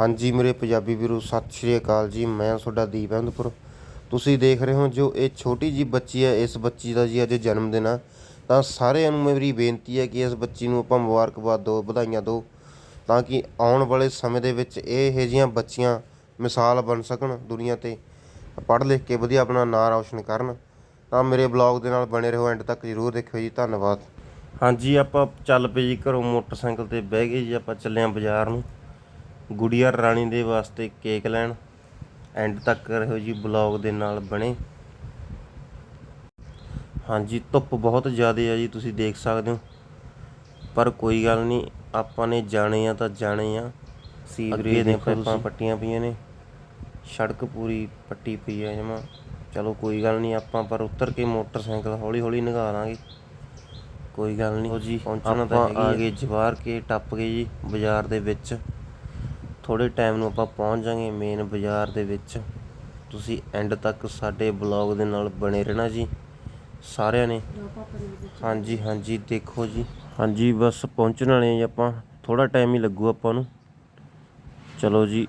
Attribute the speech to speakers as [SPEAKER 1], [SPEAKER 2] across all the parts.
[SPEAKER 1] ਹਾਂਜੀ ਮੇਰੇ ਪੰਜਾਬੀ ਵੀਰੋ, ਸਤਿ ਸ਼੍ਰੀ ਅਕਾਲ ਜੀ। ਮੈਂ ਤੁਹਾਡਾ ਦੀਪ ਅਹਿਮਦਪੁਰ। ਤੁਸੀਂ ਦੇਖ ਰਹੇ ਹੋ ਜੋ ਇਹ ਛੋਟੀ ਜੀ ਬੱਚੀ ਹੈ, ਇਸ ਬੱਚੀ ਦਾ ਜੀ ਅੱਜ ਜਨਮ ਦਿਨ ਆ। ਤਾਂ ਸਾਰਿਆਂ ਨੂੰ ਮੇਰੀ ਬੇਨਤੀ ਹੈ ਕਿ ਇਸ ਬੱਚੀ ਨੂੰ ਆਪਾਂ ਮੁਬਾਰਕਬਾਦ ਦਿਓ, ਵਧਾਈਆਂ ਦਿਓ, ਤਾਂ ਕਿ ਆਉਣ ਵਾਲੇ ਸਮੇਂ ਦੇ ਵਿੱਚ ਇਹ ਇਹੋ ਜਿਹੀਆਂ ਬੱਚੀਆਂ ਮਿਸਾਲ ਬਣ ਸਕਣ ਦੁਨੀਆ ਤੇ। ਪੜ੍ਹ ਲਿਖ ਕੇ ਵਧੀਆ ਆਪਣਾ ਨਾਂ ਰੌਸ਼ਨ ਕਰਨ। ਤਾਂ ਮੇਰੇ ਬਲੌਗ ਦੇ ਨਾਲ ਬਣੇ ਰਹੋ, ਐਂਡ ਤੱਕ ਜ਼ਰੂਰ ਦੇਖਿਓ ਜੀ। ਧੰਨਵਾਦ। ਹਾਂਜੀ, ਆਪਾਂ ਚੱਲ ਪਏ ਜੀ ਘਰੋਂ ਮੋਟਰਸਾਈਕਲ ਤੇ ਬਹਿ ਗਏ ਜੀ, ਆਪਾਂ ਚੱਲੇ ਆਂ ਬਾਜ਼ਾਰ ਨੂੰ। ਗੁੜੀਆ ਰਾਣੀ ਦੇ ਵਾਸਤੇ ਕੇਕ ਲੈਣ। ਐਂਡ ਤੱਕ ਰਹੋ ਜੀ ਬਲੌਗ ਦੇ ਨਾਲ ਬਣੇ। ਹਾਂਜੀ ਧੁੱਪ ਬਹੁਤ ਜ਼ਿਆਦਾ ਆ ਜੀ ਤੁਸੀਂ ਦੇਖ ਸਕਦੇ ਹੋ। ਪਰ ਕੋਈ ਗੱਲ ਨਹੀਂ ਆਪਾਂ ਨੇ ਜਾਣੇ ਆ ਤਾਂ ਜਾਣੇ ਆ। ਸੀਵਰੇਜ ਦੇ ਪਾਈਪਾਂ ਪੱਟੀਆਂ ਪਈਆਂ ਨੇ। ਸੜਕ ਪੂਰੀ ਪੱਟੀ ਪਈ ਹੈ ਜਮਾ। ਚਲੋ ਕੋਈ ਗੱਲ ਨਹੀਂ ਆਪਾਂ ਪਰ ਉਤਰ ਕੇ ਮੋਟਰਸਾਈਕਲ ਹੌਲੀ ਹੌਲੀ ਨਿਗਾਹ ਲਾਂਗੇ। ਕੋਈ ਗੱਲ ਨਹੀਂ ਜੀ ਪਹੁੰਚਣਾ ਤਾਂ ਹੈਗੀ ਆ। ਗਏ ਜਵਾਰ ਕੇ ਟੱਪ ਗਏ ਜੀ ਬਾਜ਼ਾਰ ਦੇ ਵਿੱਚ। ਥੋੜ੍ਹੇ ਟਾਈਮ ਨੂੰ ਆਪਾਂ ਪਹੁੰਚ ਜਾਾਂਗੇ ਮੇਨ ਬਾਜ਼ਾਰ ਦੇ ਵਿੱਚ। ਤੁਸੀਂ ਐਂਡ ਤੱਕ ਸਾਡੇ ਬਲੌਗ ਦੇ ਨਾਲ ਬਣੇ ਰਹਿਣਾ ਜੀ, ਸਾਰਿਆਂ ਨੇ। ਹਾਂਜੀ ਹਾਂਜੀ, ਦੇਖੋ ਜੀ। ਹਾਂਜੀ, ਬਸ ਪਹੁੰਚਣ ਵਾਲੇ ਆ ਜੀ ਆਪਾਂ। ਥੋੜਾ ਟਾਈਮ ਹੀ ਲੱਗੂ ਆਪਾਂ ਨੂੰ। ਚਲੋ ਜੀ,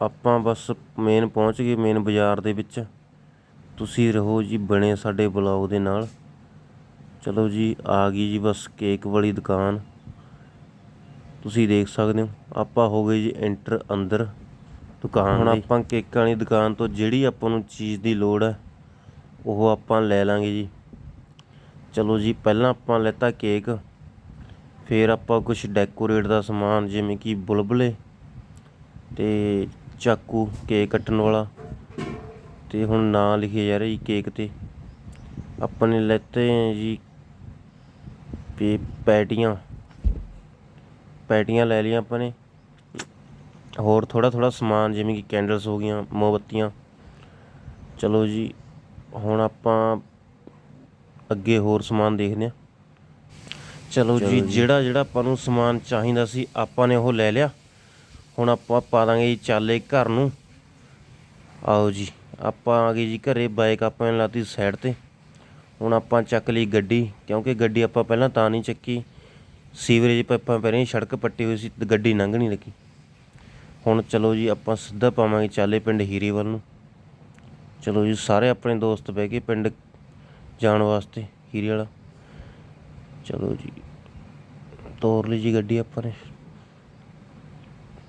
[SPEAKER 1] ਆਪਾਂ ਬਸ ਮੇਨ ਪਹੁੰਚ ਗਏ ਮੇਨ ਬਾਜ਼ਾਰ ਦੇ ਵਿੱਚ। ਤੁਸੀਂ ਰਹੋ ਜੀ, ਬਣੇ ਸਾਡੇ ਬਲੌਗ ਦੇ ਨਾਲ। ਚਲੋ ਜੀ, ਆ ਗਈ ਜੀ ਬਸ ਕੇਕ ਵਾਲੀ ਦੁਕਾਨ। ਤੁਸੀਂ ਦੇਖ ਸਕਦੇ ਹੋ ਆਪਾਂ ਹੋ ਗਏ ਜੀ ਐਂਟਰ ਅੰਦਰ ਦੁਕਾਨ ਹੁਣ ਆਪਾਂ ਕੇਕਾਂ ਵਾਲੀ ਦੁਕਾਨ ਤੋਂ ਜਿਹੜੀ ਆਪਾਂ ਨੂੰ ਚੀਜ਼ ਦੀ ਲੋੜ ਹੈ ਉਹ ਆਪਾਂ ਲੈ ਲਾਂਗੇ ਜੀ। ਚਲੋ ਜੀ ਪਹਿਲਾਂ ਆਪਾਂ ਲੈਤਾ ਕੇਕ। ਫਿਰ ਆਪਾਂ ਕੁਝ ਡੈਕੋਰੇਟ ਦਾ ਸਮਾਨ ਜਿਵੇਂ ਕਿ ਬੁਲਬੁਲੇ ਤੇ ਚਾਕੂ ਕੇਕ ਕੱਟਣ ਵਾਲਾ। ਤੇ ਹੁਣ ਨਾਂ ਲਿਖੇ ਜਾ ਰਿਹਾ ਜੀ ਕੇਕ ਤੇ। ਆਪਾਂ ਨੇ ਲੈਤੇ ਜੀ ਪੇ ਪੈਟੀਆਂ। ਪੈਟੀਆਂ ਲੈ ਲਈਆਂ ਆਪਾਂ ਨੇ। ਹੋਰ ਥੋੜਾ ਥੋੜਾ ਸਮਾਨ ਜਿਵੇਂ ਕਿ ਕੈਂਡਲਸ ਹੋ ਗਈਆਂ ਮੋਮਬੱਤੀਆਂ। ਚਲੋ ਜੀ ਹੁਣ ਆਪਾਂ ਅੱਗੇ ਹੋਰ ਸਮਾਨ ਦੇਖਦੇ ਹਾਂ। ਚਲੋ ਜੀ ਜਿਹੜਾ ਜਿਹੜਾ ਆਪਾਂ ਨੂੰ ਸਮਾਨ ਚਾਹੀਦਾ ਸੀ ਆਪਾਂ ਨੇ ਉਹ ਲੈ ਲਿਆ। ਹੁਣ ਆਪਾਂ ਪਾ ਦਾਂਗੇ ਜੀ ਚਾਲੇ ਘਰ ਨੂੰ। ਆਓ ਜੀ ਆਪਾਂ ਆ ਗਏ ਜੀ ਘਰੇ ਬਾਈਕ ਆਪਾਂ ਨੇ ਲਾਤੀ ਸਾਈਡ ਤੇ। ਹੁਣ ਆਪਾਂ ਚੱਕ ਲਈ ਗੱਡੀ ਕਿਉਂਕਿ ਗੱਡੀ ਆਪਾਂ ਪਹਿਲਾਂ ਤਾਂ ਨਹੀਂ ਚੱਕੀ। ਸੀਵਰੇਜ ਪਾਈਪਾਂ ਪਹਿਲਾਂ ਹੀ ਸੜਕ ਪੱਟੀ ਹੋਈ ਸੀ ਤੇ ਗੱਡੀ ਲੰਘ ਨਹੀਂ ਲੱਗੀ। ਹੁਣ ਚਲੋ ਜੀ, ਆਪਾਂ ਸਿੱਧਾ ਪਾਵਾਂਗੇ ਚਾਲੇ ਪਿੰਡ ਹੀਰੇ ਵੱਲ ਨੂੰ। ਚਲੋ ਜੀ, ਸਾਰੇ ਆਪਣੇ ਦੋਸਤ ਬਹਿ ਗਏ ਪਿੰਡ ਜਾਣ ਵਾਸਤੇ, ਹੀਰੇ ਵਾਲਾ। ਚਲੋ ਜੀ, ਤੋਰ ਲਈ ਜੀ ਗੱਡੀ ਆਪਾਂ ਨੇ।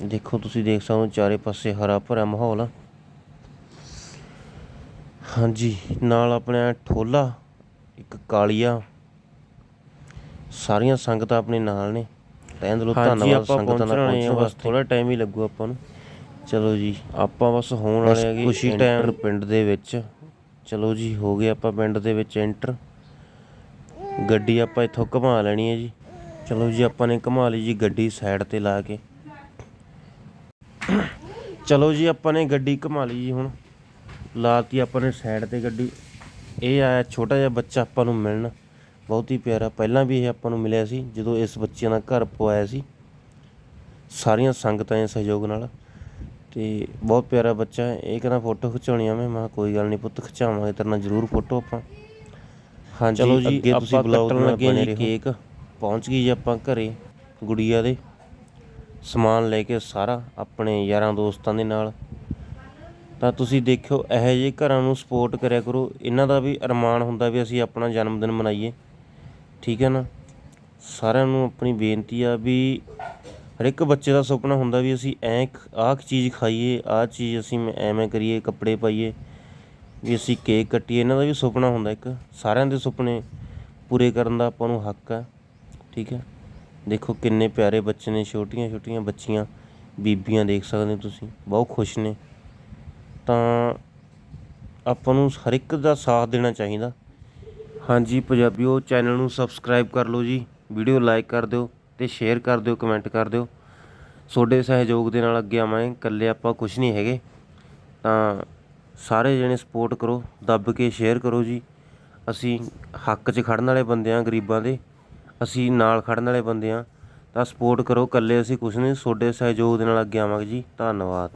[SPEAKER 1] ਦੇਖੋ ਤੁਸੀਂ ਦੇਖ ਸਕਦੇ ਹੋ, ਚਾਰੇ ਪਾਸੇ ਹਰਾ ਭਰਾ ਮਾਹੌਲ ਆ। ਹਾਂਜੀ, ਨਾਲ ਆਪਣੇ ਠੋਲਾ, ਇੱਕ ਕਾਲੀਆ। ਸਾਰੀਆਂ ਸੰਗਤਾਂ ਆਪਣੇ ਨਾਲ ਨੇ। ਰਹਿਣ ਦਿਲੋਂ ਧੰਨਵਾਦ ਸੰਗਤਾਂ ਦਾ ਪਹੁੰਚਣ ਵਾਸਤੇ। ਥੋੜਾ ਟਾਈਮ ਹੀ ਲੱਗੂ ਆਪਾਂ ਨੂੰ। ਚਲੋ ਜੀ ਆਪਾਂ ਬਸ ਹੋਣ ਵਾਲੇ ਹੈਗੇ ਖੁਸ਼ੀ ਟਾਈਮ ਪਿੰਡ ਦੇ ਵਿੱਚ। ਚਲੋ ਜੀ ਹੋ ਗਏ ਆਪਾਂ ਪਿੰਡ ਦੇ ਵਿੱਚ ਐਂਟਰ ਗੱਡੀ ਆਪਾਂ ਇੱਥੋਂ ਘੁਮਾ ਲੈਣੀ ਹੈ ਜੀ। ਚਲੋ ਜੀ ਆਪਾਂ ਨੇ ਘੁਮਾ ਲਈ ਜੀ ਗੱਡੀ ਸਾਈਡ ਤੇ ਲਾ ਕੇ। ਚਲੋ ਜੀ ਆਪਾਂ ਨੇ ਗੱਡੀ ਘੁਮਾ ਲਈ ਜੀ ਹੁਣ। ਲਾਤੀ ਆਪਾਂ ਨੇ ਸਾਈਡ ਤੇ ਗੱਡੀ। ਇਹ ਆਇਆ ਛੋਟਾ ਜਿਹਾ ਬੱਚਾ ਆਪਾਂ ਨੂੰ ਮਿਲਣ। ਬਹੁਤ ਹੀ ਪਿਆਰਾ। ਪਹਿਲਾਂ ਵੀ ਇਹ ਆਪਾਂ ਨੂੰ ਮਿਲਿਆ ਸੀ ਜਦੋਂ ਇਸ ਬੱਚਿਆਂ ਦਾ ਘਰ ਪਵਾਇਆ ਸੀ। ਸਾਰੀਆਂ ਸੰਗਤਾਂ ਦੇ ਸਹਿਯੋਗ ਨਾਲ। ਤੇ ਬਹੁਤ ਪਿਆਰਾ ਬੱਚਾ ਹੈ। ਇਹ ਕਹਿੰਦਾ ਫੋਟੋ ਖਿਚਾਉਣੀ ਆ ਮੈਂ। ਮੈਂ ਕਿਹਾ ਕੋਈ ਗੱਲ ਨਹੀਂ ਪੁੱਤ ਖਿਚਾਵਾਂਗੇ। ਤੇਰੇ ਨਾਲ ਜ਼ਰੂਰ ਫੋਟੋ ਆਪਾਂ। ਹਾਂਜੀ ਚਲੋ ਜੀ ਅੱਗੇ ਤੁਸੀਂ ਬਲੌਗ ਨਾਲ ਲੱਗੇ ਜੀ ਕੇਕ ਪਹੁੰਚ ਗਈ ਜੀ ਆਪਾਂ ਘਰੇ ਗੁੜੀਆ ਦੇ। ਸਮਾਨ ਲੈ ਕੇ ਸਾਰਾ ਆਪਣੇ ਯਾਰਾਂ ਦੋਸਤਾਂ ਦੇ ਨਾਲ। ਤਾਂ ਤੁਸੀਂ ਦੇਖਿਓ ਇਹੋ ਜਿਹੇ ਘਰਾਂ ਨੂੰ ਸਪੋਰਟ ਕਰਿਆ ਕਰੋ। ਇਹਨਾਂ ਦਾ ਵੀ ਅਰਮਾਨ ਹੁੰਦਾ ਵੀ ਅਸੀਂ ਆਪਣਾ ਜਨਮ ਦਿਨ ਮਨਾਈਏ। ਠੀਕ ਹੈ ਨਾ? ਸਾਰਿਆਂ ਨੂੰ ਆਪਣੀ ਬੇਨਤੀ ਆ ਵੀ ਹਰ ਇੱਕ ਬੱਚੇ ਦਾ ਸੁਪਨਾ ਹੁੰਦਾ ਵੀ ਅਸੀਂ ਐਂ ਆਹ ਚੀਜ਼ ਖਾਈਏ, ਆਹ ਚੀਜ਼ ਅਸੀਂ ਐਵੇਂ ਕਰੀਏ, ਕੱਪੜੇ ਪਾਈਏ, ਵੀ ਅਸੀਂ ਕੇਕ ਕੱਟੀਏ। ਇਹਨਾਂ ਦਾ ਵੀ ਸੁਪਨਾ ਹੁੰਦਾ ਇੱਕ। ਸਾਰਿਆਂ ਦੇ ਸੁਪਨੇ ਪੂਰੇ ਕਰਨ ਦਾ ਆਪਾਂ ਨੂੰ ਹੱਕ ਹੈ ਠੀਕ ਹੈ? ਦੇਖੋ ਕਿੰਨੇ ਪਿਆਰੇ ਬੱਚੇ ਨੇ ਛੋਟੀਆਂ ਛੋਟੀਆਂ ਬੱਚੀਆਂ, ਬੀਬੀਆਂ ਦੇਖ ਸਕਦੇ ਹੋ ਤੁਸੀਂ। ਬਹੁਤ ਖੁਸ਼ ਨੇ। ਤਾਂ ਆਪਾਂ ਨੂੰ ਹਰ ਇੱਕ ਦਾ ਸਾਥ ਦੇਣਾ ਚਾਹੀਦਾ। ਹਾਂਜੀ, ਪੰਜਾਬੀਓ ਚੈਨਲ ਨੂੰ ਸਬਸਕ੍ਰਾਈਬ ਕਰ ਲਓ ਜੀ। ਵੀਡੀਓ ਲਾਈਕ ਕਰ ਦਿਓ ਤੇ ਸ਼ੇਅਰ ਕਰ ਦਿਓ ਕਮੈਂਟ ਕਰ ਦਿਓ। ਤੁਹਾਡੇ ਸਹਿਯੋਗ ਦੇ ਨਾਲ ਅੱਗੇ ਆਵਾਂਗੇ, ਇਕੱਲੇ ਆਪਾਂ ਕੁਝ ਨਹੀਂ ਹੈਗੇ। ਤਾਂ ਸਾਰੇ ਜਣੇ ਸਪੋਰਟ ਕਰੋ, ਦੱਬ ਕੇ ਸ਼ੇਅਰ ਕਰੋ ਜੀ। ਅਸੀਂ ਹੱਕ 'ਚ ਖੜਨ ਵਾਲੇ ਬੰਦੇ ਆ ਗਰੀਬਾਂ ਦੇ। ਅਸੀਂ ਨਾਲ ਖੜਨ ਵਾਲੇ ਬੰਦੇ ਆ ਤਾਂ ਸਪੋਰਟ ਕਰੋ, ਇਕੱਲੇ ਅਸੀਂ ਕੁਝ ਨਹੀਂ, ਤੁਹਾਡੇ ਸਹਿਯੋਗ ਦੇ ਨਾਲ ਅੱਗੇ ਆਵਾਂਗੇ ਜੀ। ਧੰਨਵਾਦ।